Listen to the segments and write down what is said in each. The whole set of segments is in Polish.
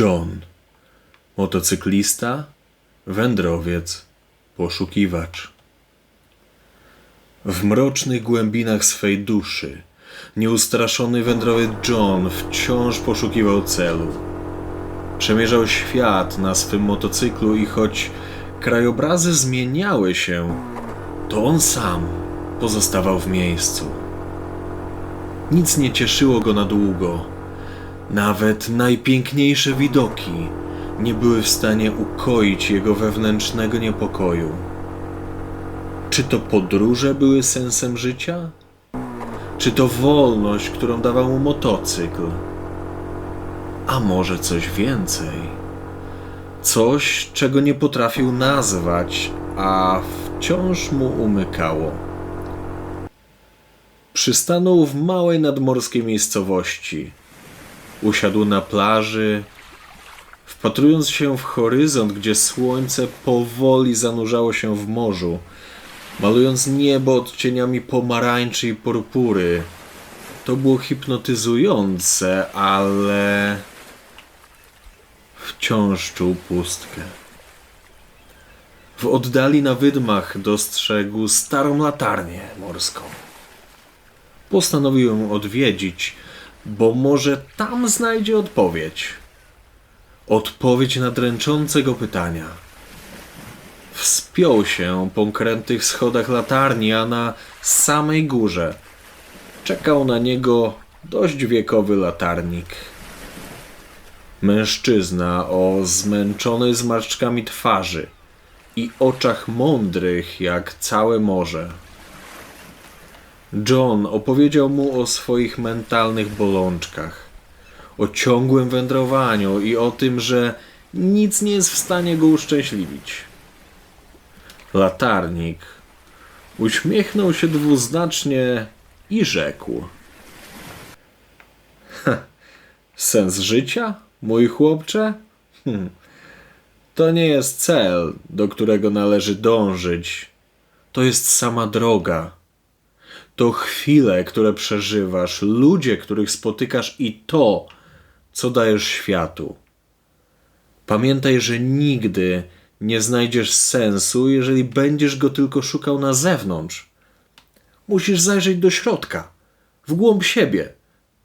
John. Motocyklista, wędrowiec, poszukiwacz. W mrocznych głębinach swej duszy nieustraszony wędrowiec John wciąż poszukiwał celu. Przemierzał świat na swym motocyklu i choć krajobrazy zmieniały się, to on sam pozostawał w miejscu. Nic nie cieszyło go na długo. Nawet najpiękniejsze widoki nie były w stanie ukoić jego wewnętrznego niepokoju. Czy to podróże były sensem życia? Czy to wolność, którą dawał mu motocykl? A może coś więcej? Coś, czego nie potrafił nazwać, a wciąż mu umykało. Przystanął w małej nadmorskiej miejscowości. Usiadł na plaży, wpatrując się w horyzont, gdzie słońce powoli zanurzało się w morzu, malując niebo odcieniami pomarańczy i purpury. To było hipnotyzujące, ale wciąż czuł pustkę. W oddali na wydmach dostrzegł starą latarnię morską. Postanowił ją odwiedzić, bo może tam znajdzie odpowiedź. Odpowiedź na dręczące go pytania. Wspiął się po krętych schodach latarni, a na samej górze czekał na niego dość wiekowy latarnik. Mężczyzna o zmęczonej zmarszczkami twarzy i oczach mądrych jak całe morze. John opowiedział mu o swoich mentalnych bolączkach, o ciągłym wędrowaniu i o tym, że nic nie jest w stanie go uszczęśliwić. Latarnik uśmiechnął się dwuznacznie i rzekł: "Ha, Sens życia, mój chłopcze? Hm. To nie jest cel, do którego należy dążyć. To jest sama droga. To chwile, które przeżywasz, ludzie, których spotykasz i to, co dajesz światu. Pamiętaj, że nigdy nie znajdziesz sensu, jeżeli będziesz go tylko szukał na zewnątrz. Musisz zajrzeć do środka, w głąb siebie,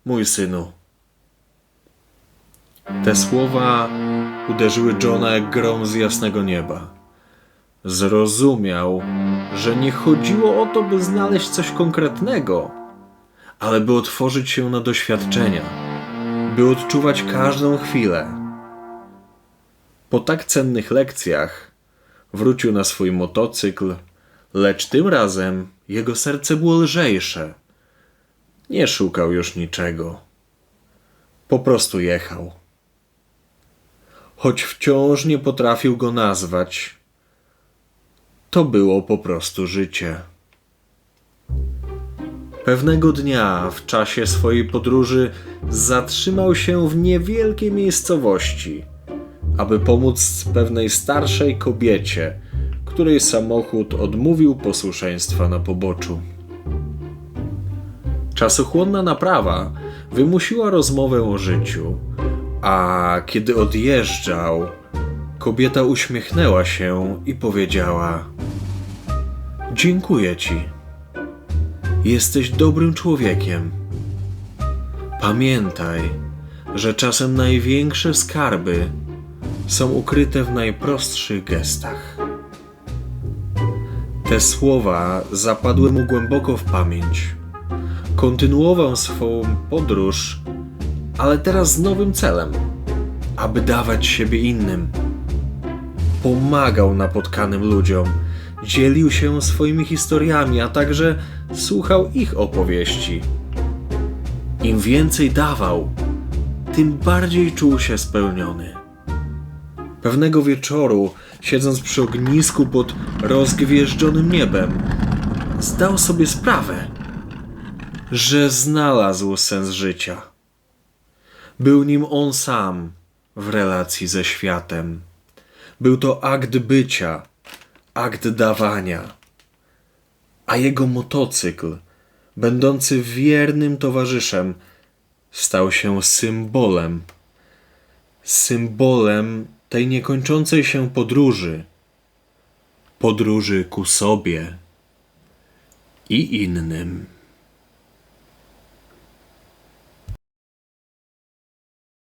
mój synu. Te słowa uderzyły Johna jak grom z jasnego nieba. Zrozumiał, że nie chodziło o to, by znaleźć coś konkretnego, ale by otworzyć się na doświadczenia, by odczuwać każdą chwilę. Po tak cennych lekcjach wrócił na swój motocykl, lecz tym razem jego serce było lżejsze. Nie szukał już niczego. Po prostu jechał. Choć wciąż nie potrafił go nazwać, to było po prostu życie. Pewnego dnia w czasie swojej podróży zatrzymał się w niewielkiej miejscowości, aby pomóc pewnej starszej kobiecie, której samochód odmówił posłuszeństwa na poboczu. Czasochłonna naprawa wymusiła rozmowę o życiu, a kiedy odjeżdżał, kobieta uśmiechnęła się i powiedziała: Dziękuję ci. Jesteś dobrym człowiekiem. Pamiętaj, że czasem największe skarby są ukryte w najprostszych gestach. Te słowa zapadły mu głęboko w pamięć. Kontynuował swą podróż, ale teraz z nowym celem, aby dawać siebie innym. Pomagał napotkanym ludziom, dzielił się swoimi historiami, a także słuchał ich opowieści. Im więcej dawał, tym bardziej czuł się spełniony. Pewnego wieczoru, siedząc przy ognisku pod rozgwieżdżonym niebem, zdał sobie sprawę, że znalazł sens życia. Był nim on sam w relacji ze światem. Był to akt bycia, akt dawania. A jego motocykl, będący wiernym towarzyszem, stał się symbolem symbolem tej niekończącej się podróży. Podróży ku sobie i innym.